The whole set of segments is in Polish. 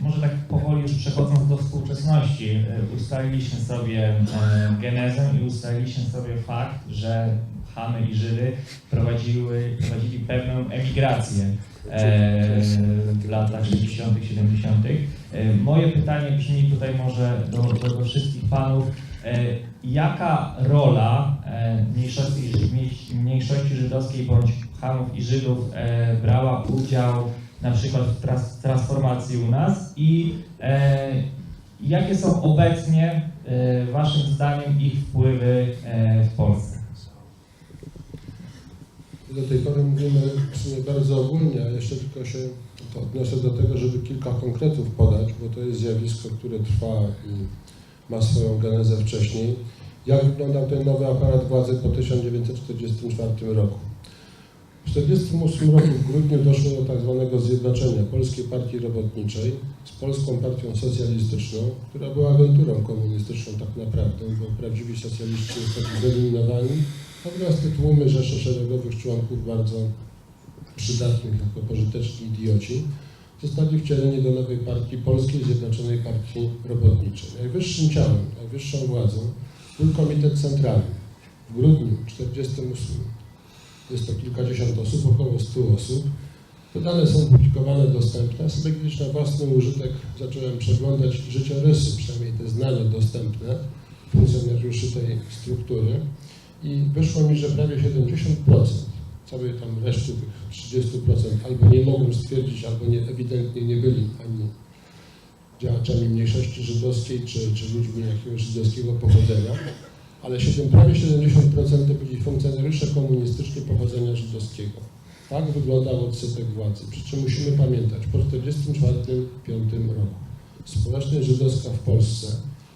Może tak powoli już przechodząc do współczesności, ustaliliśmy sobie genezę i ustaliliśmy sobie fakt, że Chamy i Żydy prowadziły, prowadzili pewną emigrację w latach 60., 70. E, Moje pytanie brzmi tutaj może do, do, do wszystkich panów. E, Jaka rola e, mniejszości, mniejszości żydowskiej bądź Chamów i Żydów e, brała udział na przykład w transformacji u nas i e, jakie są obecnie e, Waszym zdaniem ich wpływy e, w Polsce? Do tej pory mówimy bardzo ogólnie, a jeszcze tylko się odniosę do tego, żeby kilka konkretów podać, bo to jest zjawisko, które trwa i ma swoją genezę wcześniej. Jak wyglądał ten nowy aparat władzy po 1944 roku? W 1948 roku w grudniu doszło do tak zwanego zjednoczenia Polskiej Partii Robotniczej z Polską Partią Socjalistyczną, która była agenturą komunistyczną tak naprawdę, bo prawdziwi socjaliści zostali wyeliminowani, natomiast te tłumy rzesze szeregowych członków bardzo przydatnych jako pożyteczni idioci zostali wcieleni do nowej partii Polskiej Zjednoczonej Partii Robotniczej. Najwyższym ciałem, najwyższą władzą był Komitet Centralny. W grudniu 1948 jest to kilkadziesiąt osób, około 100 osób. Te dane są publikowane, dostępne. Ja sobie kiedyś na własny użytek zacząłem przeglądać życiorysy, przynajmniej te znane, dostępne funkcjonariuszy tej struktury i wyszło mi, że prawie 70% całej tam reszty tych 30% albo nie mogłem stwierdzić, albo nie, ewidentnie nie byli ani działaczami mniejszości żydowskiej, czy, czy ludźmi jakiegoś żydowskiego pochodzenia, ale 7, prawie 70% to byli funkcjonariusze komunistyczni pochodzenia żydowskiego. Tak wyglądał odsetek władzy. Przy czym musimy pamiętać, po 1944-1945 roku społeczność żydowska w Polsce,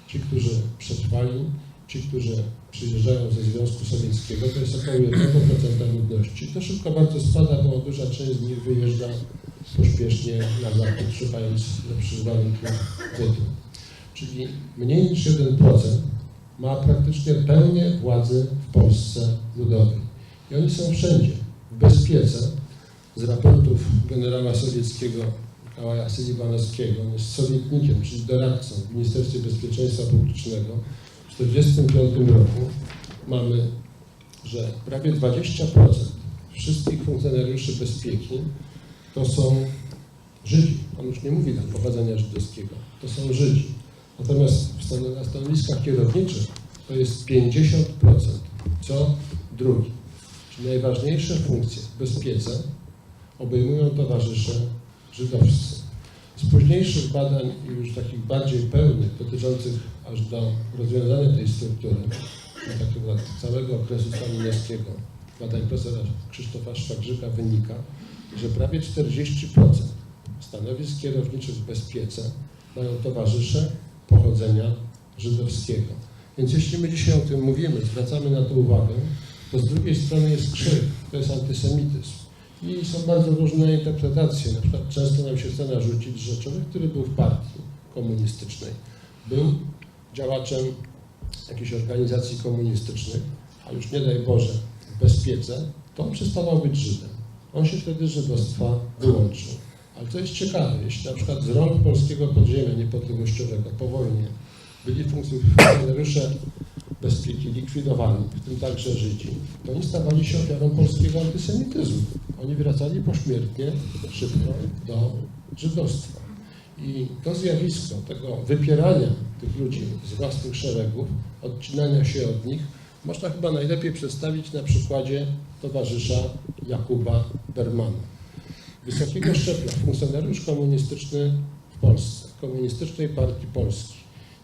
ci, którzy przetrwali, ci, którzy przyjeżdżają ze Związku Sowieckiego, to jest około 1% ludności. To szybko bardzo spada, bo duża część z nich wyjeżdża pośpiesznie na zachód, szukając lepszych warunków bytu. Czyli mniej niż 1% ma praktycznie pełnię władzy w Polsce ludowej. I oni są wszędzie, w bezpiece. Z raportów generała sowieckiego Mikołaja Seliwanowskiego, on jest sowietnikiem, czyli doradcą w Ministerstwie Bezpieczeństwa Publicznego, w 1945 roku mamy, że prawie 20% wszystkich funkcjonariuszy bezpieki to są Żydzi. On już nie mówi tam pochodzenia żydowskiego. To są Żydzi. Natomiast na stanowiskach kierowniczych to jest 50%, co drugi. Czyli najważniejsze funkcje bezpiece obejmują towarzysze żydowscy. Z późniejszych badań, już takich bardziej pełnych, dotyczących aż do rozwiązania tej struktury, czyli tak naprawdę całego okresu stalinowskiego, badań profesora Krzysztofa Szwagrzyka wynika, że prawie 40% stanowisk kierowniczych w bezpiece mają towarzysze pochodzenia żydowskiego. Więc jeśli my dzisiaj o tym mówimy, zwracamy na to uwagę, to z drugiej strony jest krzyk, to jest antysemityzm. I są bardzo różne interpretacje. Na przykład często nam się chce narzucić, że człowiek, który był w partii komunistycznej, był działaczem jakiejś organizacji komunistycznych, a już nie daj Boże w bezpiece, to on przestawał być Żydem. On się wtedy żydostwa wyłączył. Ale to jest ciekawe, jeśli na przykład z rąk polskiego podziemia niepodległościowego po wojnie byli funkcjonariusze bezpieki likwidowani, w tym także Żydzi, to oni stawali się ofiarą polskiego antysemityzmu. Oni wracali pośmiertnie szybko do żydostwa. I to zjawisko tego wypierania tych ludzi z własnych szeregów, odcinania się od nich, można chyba najlepiej przedstawić na przykładzie towarzysza Jakuba Bermana. Wysokiego szczebla, funkcjonariusz komunistyczny w Polsce, Komunistycznej Partii Polski.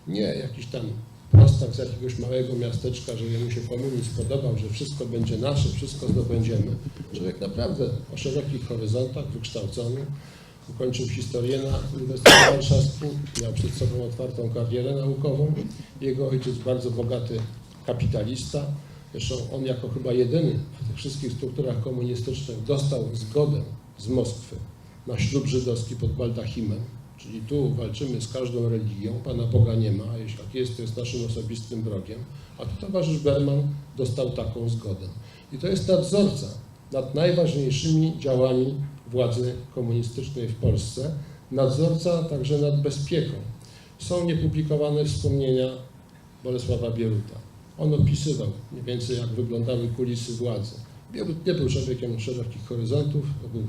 Nie jakiś tam prostak z jakiegoś małego miasteczka, że jemu się komunizm podobał, że wszystko będzie nasze, wszystko zdobędziemy. Człowiek naprawdę o szerokich horyzontach, wykształcony, ukończył historię na Uniwersytecie Warszawskim, miał przed sobą otwartą karierę naukową. Jego ojciec bardzo bogaty kapitalista. Zresztą on jako chyba jedyny w tych wszystkich strukturach komunistycznych dostał zgodę z Moskwy na ślub żydowski pod baldachimem. Czyli tu walczymy z każdą religią, Pana Boga nie ma, a jeśli tak jest, to jest naszym osobistym wrogiem. A tu towarzysz Berman dostał taką zgodę. I to jest nadzorca nad najważniejszymi działami władzy komunistycznej w Polsce, nadzorca także nad bezpieką. Są niepublikowane wspomnienia Bolesława Bieruta. On opisywał mniej więcej, jak wyglądały kulisy władzy. Bierut nie był człowiekiem szerokich horyzontów, to był,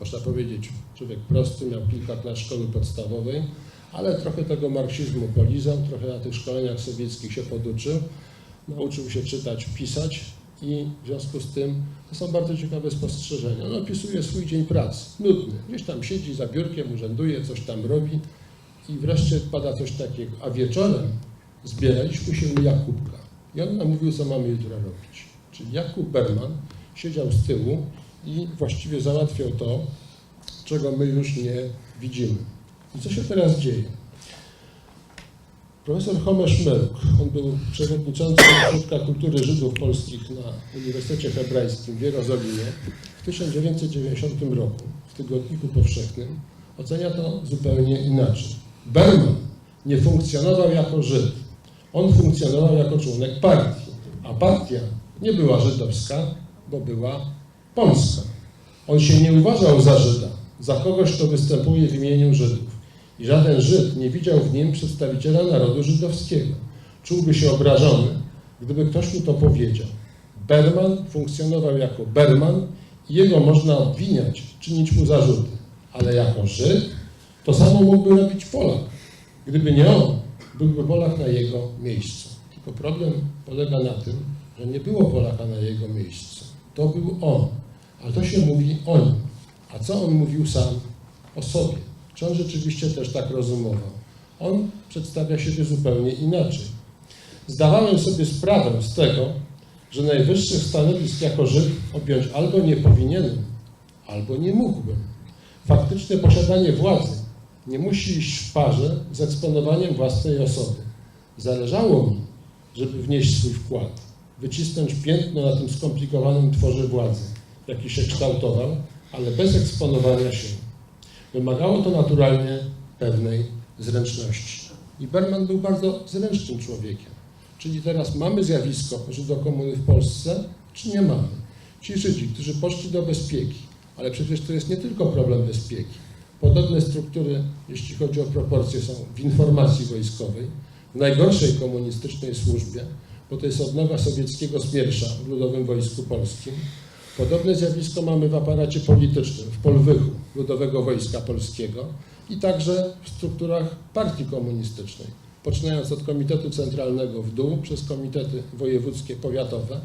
można powiedzieć, człowiek prosty, miał kilka klas szkoły podstawowej, ale trochę tego marksizmu polizał, trochę na tych szkoleniach sowieckich się poduczył, nauczył się czytać, pisać i w związku z tym to są bardzo ciekawe spostrzeżenia. On opisuje swój dzień pracy, nudny. Gdzieś tam siedzi za biurkiem, urzęduje, coś tam robi i wreszcie pada coś takiego. A wieczorem zbieraliśmy się u Jakubka i on nam mówił, co mamy jutro robić. Czyli Jakub Berman siedział z tyłu i właściwie załatwiał to, czego my już nie widzimy. I co się teraz dzieje? Profesor Homesz Meruk, on był przewodniczącym Ośrodka Kultury Żydów Polskich na Uniwersytecie Hebrajskim w Jerozolimie w 1990 roku, w Tygodniku Powszechnym, ocenia to zupełnie inaczej. Berman nie funkcjonował jako Żyd, on funkcjonował jako członek partii, a partia nie była żydowska, bo była polska. On się nie uważał za Żyda, za kogoś, kto występuje w imieniu Żydów. I żaden Żyd nie widział w nim przedstawiciela narodu żydowskiego. Czułby się obrażony, gdyby ktoś mu to powiedział. Berman funkcjonował jako Berman i jego można obwiniać, czynić mu zarzuty. Ale jako Żyd to samo mógłby robić Polak. Gdyby nie on, byłby Polak na jego miejscu. Tylko problem polega na tym, że nie było Polaka na jego miejscu. To był on. Ale to się mówi o nim. A co on mówił sam o sobie? Czy on rzeczywiście też tak rozumował? On przedstawia siebie zupełnie inaczej. Zdawałem sobie sprawę z tego, że najwyższych stanowisk jako Żyd objąć albo nie powinienem, albo nie mógłbym. Faktyczne posiadanie władzy nie musi iść w parze z eksponowaniem własnej osoby. Zależało mi, żeby wnieść swój wkład, wycisnąć piętno na tym skomplikowanym tworze władzy, jaki się kształtował, ale bez eksponowania się. Wymagało to naturalnie pewnej zręczności. I Berman był bardzo zręcznym człowiekiem. Czyli teraz mamy zjawisko Żydokomuny w Polsce, czy nie mamy? Ci Żydzi, którzy poszli do bezpieki, ale przecież to jest nie tylko problem bezpieki. Podobne struktury, jeśli chodzi o proporcje, są w informacji wojskowej, w najgorszej komunistycznej służbie, bo to jest odnoga sowieckiego smiersza w Ludowym Wojsku Polskim. Podobne zjawisko mamy w aparacie politycznym, w Polwychu Ludowego Wojska Polskiego i także w strukturach partii komunistycznej, poczynając od Komitetu Centralnego w dół, przez komitety wojewódzkie, powiatowe.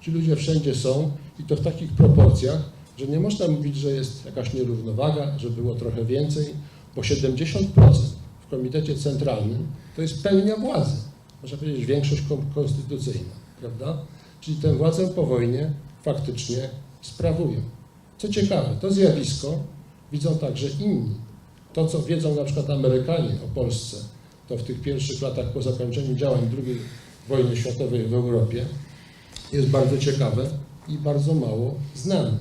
Ci ludzie wszędzie są i to w takich proporcjach, że nie można mówić, że jest jakaś nierównowaga, że było trochę więcej, bo 70% w Komitecie Centralnym to jest pełnia władzy, można powiedzieć większość kon- konstytucyjna, prawda? Czyli tę władzę po wojnie faktycznie sprawują. Co ciekawe, to zjawisko widzą także inni. To, co wiedzą na przykład Amerykanie o Polsce, to w tych pierwszych latach po zakończeniu działań II wojny światowej w Europie jest bardzo ciekawe i bardzo mało znane.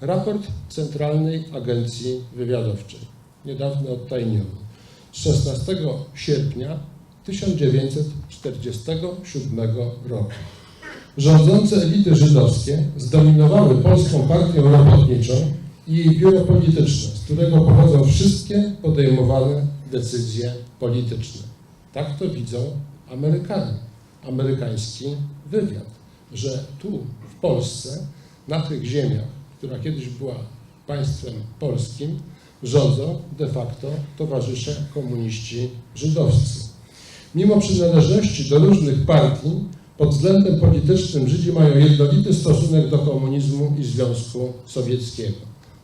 Raport Centralnej Agencji Wywiadowczej, niedawno odtajniony, z 16 sierpnia 1947 roku. Rządzące elity żydowskie zdominowały polską partię robotniczą i jej biuro polityczne, z którego pochodzą wszystkie podejmowane decyzje polityczne. Tak to widzą Amerykanie, amerykański wywiad, że tu w Polsce, na tych ziemiach, która kiedyś była państwem polskim, rządzą de facto towarzysze komuniści żydowscy. Mimo przynależności do różnych partii, pod względem politycznym Żydzi mają jednolity stosunek do komunizmu i Związku Sowieckiego.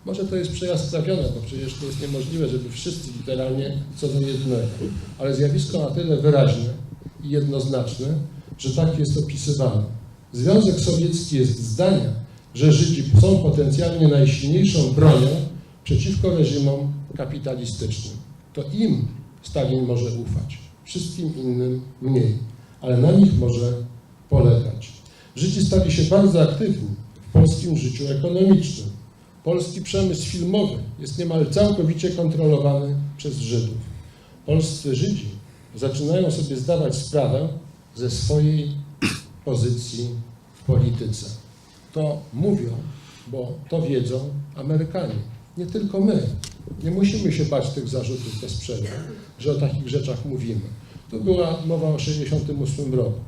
Może to jest przejaskrawione, bo przecież to jest niemożliwe, żeby wszyscy literalnie co do jednego, ale zjawisko na tyle wyraźne i jednoznaczne, że tak jest opisywane. Związek Sowiecki jest zdania, że Żydzi są potencjalnie najsilniejszą bronią przeciwko reżimom kapitalistycznym. To im Stalin może ufać, wszystkim innym mniej, ale na nich może polegać. Żydzi stali się bardzo aktywni w polskim życiu ekonomicznym. Polski przemysł filmowy jest niemal całkowicie kontrolowany przez Żydów. Polscy Żydzi zaczynają sobie zdawać sprawę ze swojej pozycji w polityce. To mówią, bo to wiedzą Amerykanie. Nie tylko my. Nie musimy się bać tych zarzutów bez przerwy, że o takich rzeczach mówimy. Tu była mowa o 68 roku.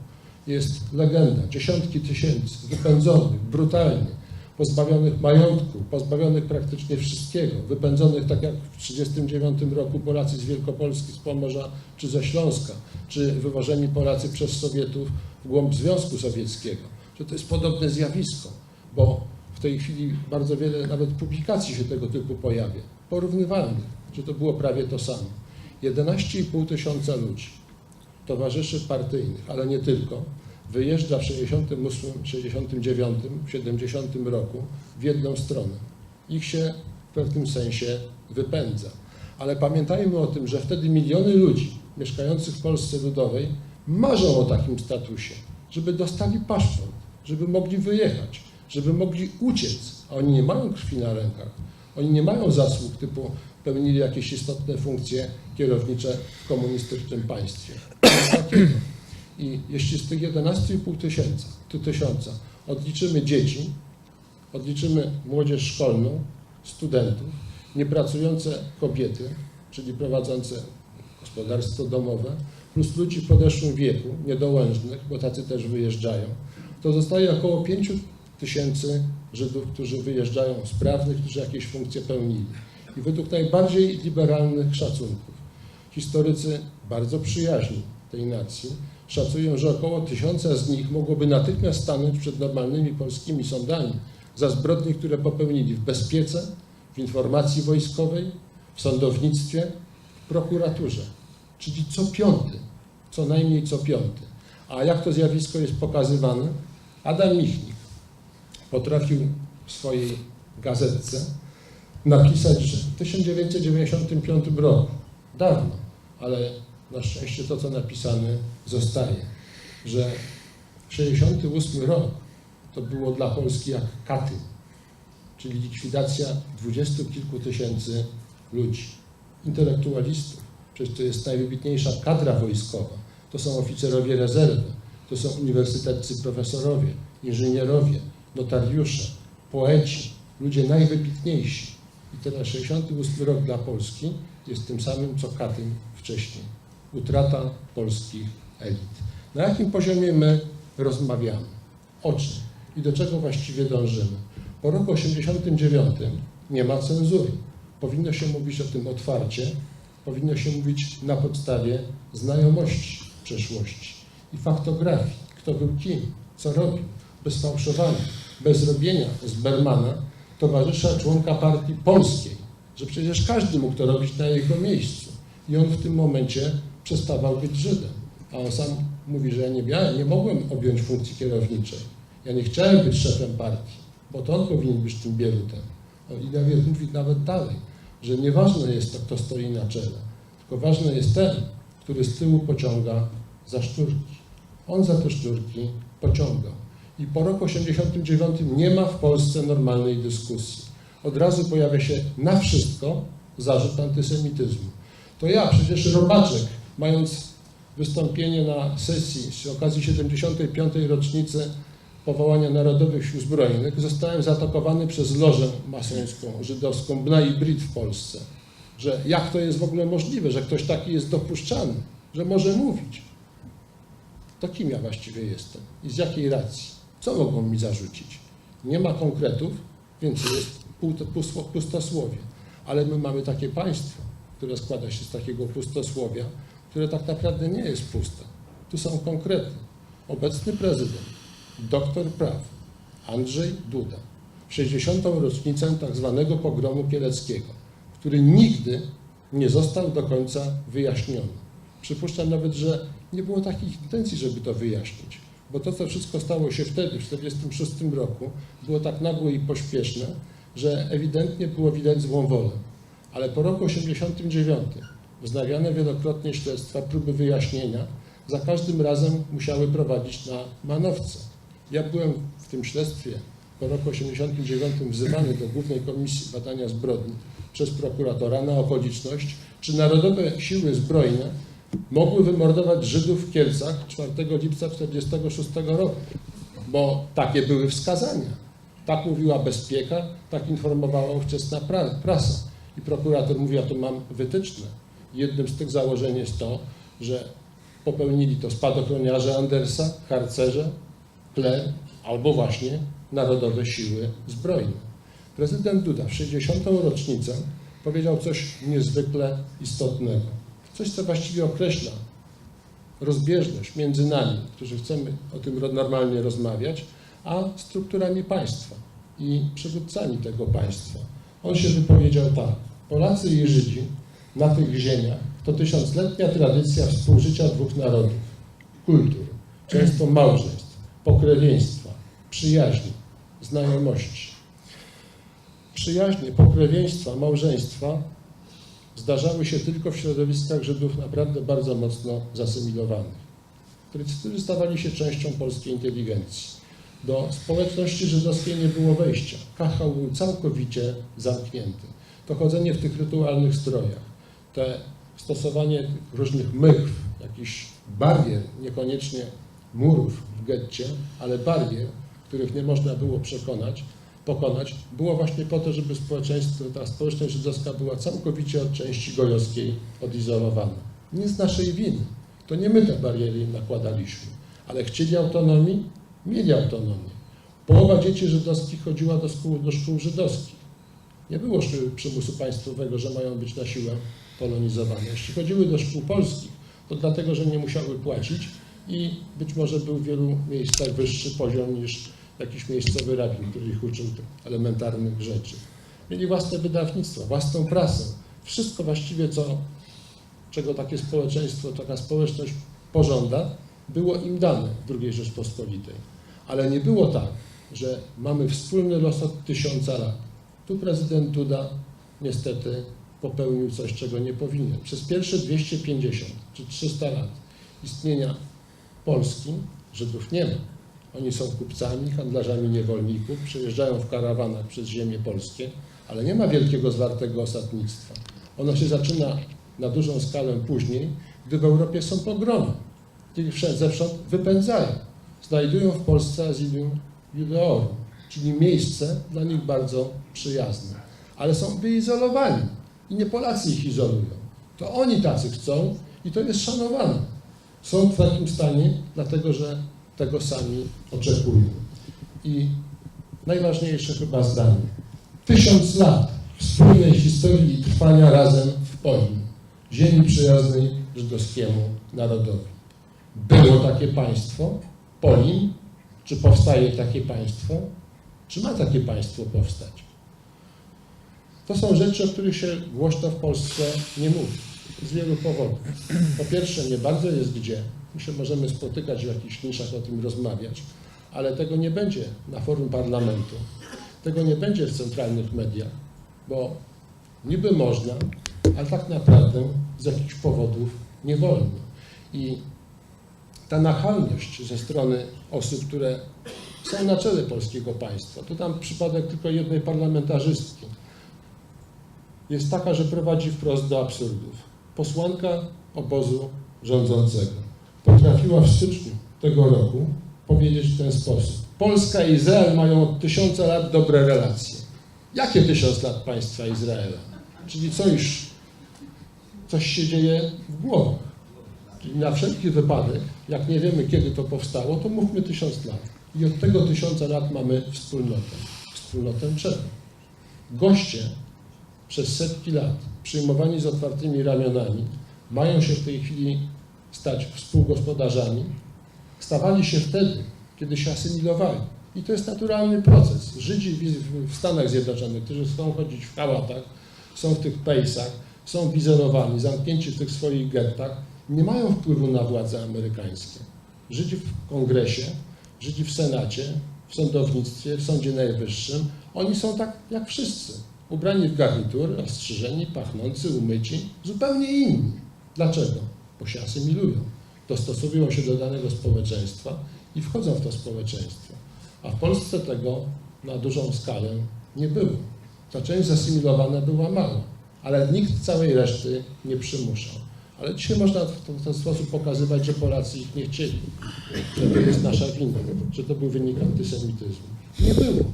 Jest legenda, dziesiątki tysięcy wypędzonych brutalnie, pozbawionych majątku, pozbawionych praktycznie wszystkiego, wypędzonych tak jak w 1939 roku Polacy z Wielkopolski, z Pomorza czy ze Śląska, czy wywożeni Polacy przez Sowietów w głąb Związku Sowieckiego. Że to jest podobne zjawisko, bo w tej chwili bardzo wiele nawet publikacji się tego typu pojawia, porównywalnych, że to było prawie to samo. 11,5 tysiąca ludzi, towarzyszy partyjnych, ale nie tylko, wyjeżdża w 68, 69, 70 roku w jedną stronę. Ich się w pewnym sensie wypędza. Ale pamiętajmy o tym, że wtedy miliony ludzi mieszkających w Polsce Ludowej marzą o takim statusie, żeby dostali paszport, żeby mogli wyjechać, żeby mogli uciec, a oni nie mają krwi na rękach. Oni nie mają zasług typu pełnili jakieś istotne funkcje kierownicze w komunistycznym państwie. I jeśli z tych 11,5 tysiąca, tysiąca odliczymy dzieci, odliczymy młodzież szkolną, studentów, niepracujące kobiety, czyli prowadzące gospodarstwo domowe, plus ludzi w podeszłym wieku, niedołężnych, bo tacy też wyjeżdżają, to zostaje około 5 tysięcy Żydów, którzy wyjeżdżają sprawnych, którzy jakieś funkcje pełnili. I według najbardziej liberalnych szacunków, historycy bardzo przyjaźni tej nacji szacują, że około tysiąca z nich mogłoby natychmiast stanąć przed normalnymi polskimi sądami za zbrodnie, które popełnili w bezpiece, w informacji wojskowej, w sądownictwie, w prokuraturze. Czyli co piąty, co najmniej co piąty. A jak to zjawisko jest pokazywane? Adam Michnik potrafił w swojej gazetce napisać, że w 1995 roku, dawno, ale na szczęście to, co napisane, zostaje, że 68 rok to było dla Polski jak katy, czyli likwidacja dwudziestu kilku tysięcy ludzi, intelektualistów. Przecież to jest najwybitniejsza kadra wojskowa. To są oficerowie rezerwy, to są uniwersyteccy profesorowie, inżynierowie, notariusze, poeci, ludzie najwybitniejsi. I teraz 68 rok dla Polski jest tym samym, co Katyn wcześniej. Utrata polskich elit. Na jakim poziomie my rozmawiamy? O czym? I do czego właściwie dążymy? Po roku 89 nie ma cenzury. Powinno się mówić o tym otwarcie, powinno się mówić na podstawie znajomości przeszłości i faktografii. Kto był kim, co robił, bez fałszowania, bez robienia z Bermana towarzysza członka partii polskiej, że przecież każdy mógł to robić na jego miejscu. I on w tym momencie przestawał być Żydem. A on sam mówi, że ja nie, miałem, nie mogłem objąć funkcji kierowniczej. Ja nie chciałem być szefem partii, bo to on powinien być tym bierutem. I nawet mówi nawet dalej, że nieważne jest to, kto stoi na czele, tylko ważny jest ten, który z tyłu pociąga za sznurki. On za te sznurki pociągał. I po roku 89 nie ma w Polsce normalnej dyskusji. Od razu pojawia się na wszystko zarzut antysemityzmu. To ja, przecież Robaczek, mając wystąpienie na sesji z okazji 75. rocznicy powołania Narodowych Sił Zbrojnych, zostałem zaatakowany przez lożę masońską, żydowską Bna i Brit w Polsce. Że jak to jest w ogóle możliwe, że ktoś taki jest dopuszczany, że może mówić. To kim ja właściwie jestem i z jakiej racji? Co mogą mi zarzucić? Nie ma konkretów, więc jest pust- pustosłowie. Ale my mamy takie państwo, które składa się z takiego pustosłowia, które tak naprawdę nie jest puste. Tu są konkrety. Obecny prezydent, doktor praw, Andrzej Duda, w 60. rocznicę tak zwanego pogromu kieleckiego, który nigdy nie został do końca wyjaśniony. Przypuszczam nawet, że nie było takich intencji, żeby to wyjaśnić, bo to, co wszystko stało się wtedy, w 1946 roku, było tak nagłe i pośpieszne, że ewidentnie było widać złą wolę. Ale po roku 89 wznawiane wielokrotnie śledztwa, próby wyjaśnienia, za każdym razem musiały prowadzić na manowce. Ja byłem w tym śledztwie po roku 89 wzywany do Głównej Komisji Badania Zbrodni przez prokuratora na okoliczność, czy Narodowe Siły Zbrojne mogły wymordować Żydów w Kielcach 4 lipca 1946 roku, bo takie były wskazania. Tak mówiła bezpieka, tak informowała ówczesna pra- prasa. I prokurator mówi, ja tu mam wytyczne. Jednym z tych założeń jest to, że popełnili to spadochroniarze Andersa, harcerze, kler albo właśnie Narodowe Siły Zbrojne. Prezydent Duda w 60. rocznicę powiedział coś niezwykle istotnego. Coś, co właściwie określa rozbieżność między nami, którzy chcemy o tym normalnie rozmawiać, a strukturami państwa i przywódcami tego państwa. On się wypowiedział tak. Polacy i Żydzi na tych ziemiach to tysiącletnia tradycja współżycia dwóch narodów, kultur, często małżeństw, pokrewieństwa, przyjaźni, znajomości. Przyjaźnie, pokrewieństwa, małżeństwa zdarzały się tylko w środowiskach Żydów naprawdę bardzo mocno zasymilowanych, którzy stawali się częścią polskiej inteligencji. Do społeczności żydowskiej nie było wejścia. Kachał był całkowicie zamknięty. To chodzenie w tych rytualnych strojach, te stosowanie różnych mykw, jakichś barier, niekoniecznie murów w getcie, ale barier, których nie można było przekonać, pokonać, było właśnie po to, żeby społeczeństwo, ta społeczność żydowska była całkowicie od części gojowskiej odizolowana. Nie z naszej winy. To nie my te bariery im nakładaliśmy, ale chcieli autonomii, mieli autonomię. Połowa dzieci żydowskich chodziła do szkół, do szkół żydowskich. Nie było przymusu państwowego, że mają być na siłę polonizowane. Jeśli chodziły do szkół polskich, to dlatego, że nie musiały płacić i być może był w wielu miejscach wyższy poziom niż jakiś miejscowy rabin, który ich uczył elementarnych rzeczy. Mieli własne wydawnictwo, własną prasę. Wszystko właściwie, co, czego takie społeczeństwo, taka społeczność pożąda, było im dane w II Rzeczpospolitej. Ale nie było tak, że mamy wspólny los od tysiąca lat. Tu prezydent Duda niestety popełnił coś, czego nie powinien. Przez pierwsze 250 czy 300 lat istnienia Polski Żydów nie ma. Oni są kupcami, handlarzami niewolników, przejeżdżają w karawanach przez ziemię polskie, ale nie ma wielkiego zwartego osadnictwa. Ono się zaczyna na dużą skalę później, gdy w Europie są pogromy. I wszędzie zewsząd wypędzają. Znajdują w Polsce azylium judeorum, czyli miejsce dla nich bardzo przyjazne. Ale są wyizolowani i nie Polacy ich izolują. To oni tacy chcą i to jest szanowane. Są w takim stanie, dlatego że tego sami oczekują. I najważniejsze chyba zdanie. Tysiąc lat wspólnej historii i trwania razem w Polin, ziemi przyjaznej żydowskiemu narodowi. Było takie państwo, Polin, czy powstaje takie państwo, czy ma takie państwo powstać? To są rzeczy, o których się głośno w Polsce nie mówi. Z wielu powodów. Po pierwsze, nie bardzo jest gdzie. My się możemy spotykać w jakichś niszach, o tym rozmawiać, ale tego nie będzie na forum parlamentu. Tego nie będzie w centralnych mediach, bo niby można, ale tak naprawdę z jakichś powodów nie wolno. I ta nachalność ze strony osób, które są na czele polskiego państwa, to tam przypadek tylko jednej parlamentarzystki, jest taka, że prowadzi wprost do absurdów. Posłanka obozu rządzącego potrafiła w styczniu tego roku powiedzieć w ten sposób. Polska i Izrael mają od tysiąca lat dobre relacje. Jakie tysiąc lat państwa Izraela? Czyli co już coś się dzieje w głowach. Czyli na wszelki wypadek, jak nie wiemy kiedy to powstało, to mówmy tysiąc lat. I od tego tysiąca lat mamy wspólnotę. Wspólnotę czego? Goście przez setki lat przyjmowani z otwartymi ramionami mają się w tej chwili stać współgospodarzami, stawali się wtedy, kiedy się asymilowali. I to jest naturalny proces. Żydzi w- Stanach Zjednoczonych, którzy chcą chodzić w hałatach, są w tych pejsach, są wizerowani, zamknięci w tych swoich gettach, nie mają wpływu na władze amerykańskie. Żydzi w kongresie, Żydzi w senacie, w sądownictwie, w sądzie najwyższym, oni są tak jak wszyscy. Ubrani w garnitur, ostrzyżeni, pachnący, umyci, zupełnie inni. Dlaczego? Bo się asymilują. Dostosowują się do danego społeczeństwa i wchodzą w to społeczeństwo. A w Polsce tego na dużą skalę nie było. Ta część zasymilowana była mała, ale nikt całej reszty nie przymuszał. Ale dzisiaj można w ten, sposób pokazywać, że Polacy ich nie chcieli, że to jest nasza wina, że to był wynik antysemityzmu. Nie było.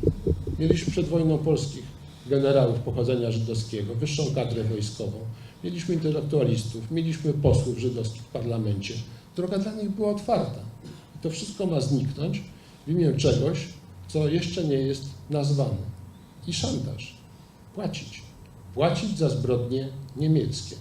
Mieliśmy przed wojną polskich generałów pochodzenia żydowskiego, wyższą kadrę wojskową, mieliśmy intelektualistów, mieliśmy posłów żydowskich w parlamencie. Droga dla nich była otwarta. I to wszystko ma zniknąć w imię czegoś, co jeszcze nie jest nazwane. I szantaż. Płacić. Płacić za zbrodnie niemieckie.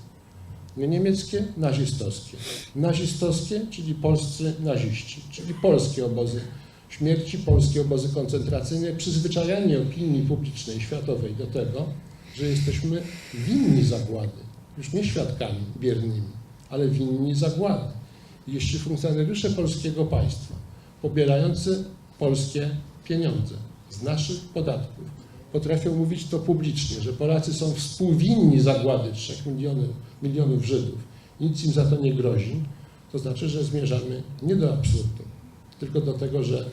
Nie niemieckie, nazistowskie. Nazistowskie, czyli polscy naziści, czyli polskie obozy śmierci, polskie obozy koncentracyjne, przyzwyczajanie opinii publicznej światowej do tego, że jesteśmy winni zagłady, już nie świadkami biernymi, ale winni zagłady. Jeśli funkcjonariusze polskiego państwa, pobierający polskie pieniądze z naszych podatków, potrafią mówić to publicznie, że Polacy są współwinni zagłady 3 milionów, milionów Żydów, nic im za to nie grozi, to znaczy, że zmierzamy nie do absurdu, tylko do tego, że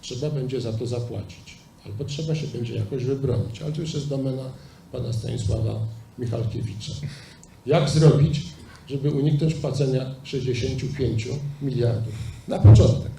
trzeba będzie za to zapłacić, albo trzeba się będzie jakoś wybronić, ale to już jest domena pana Stanisława Michalkiewicza. Jak zrobić, żeby uniknąć płacenia 65 miliardów? Na początek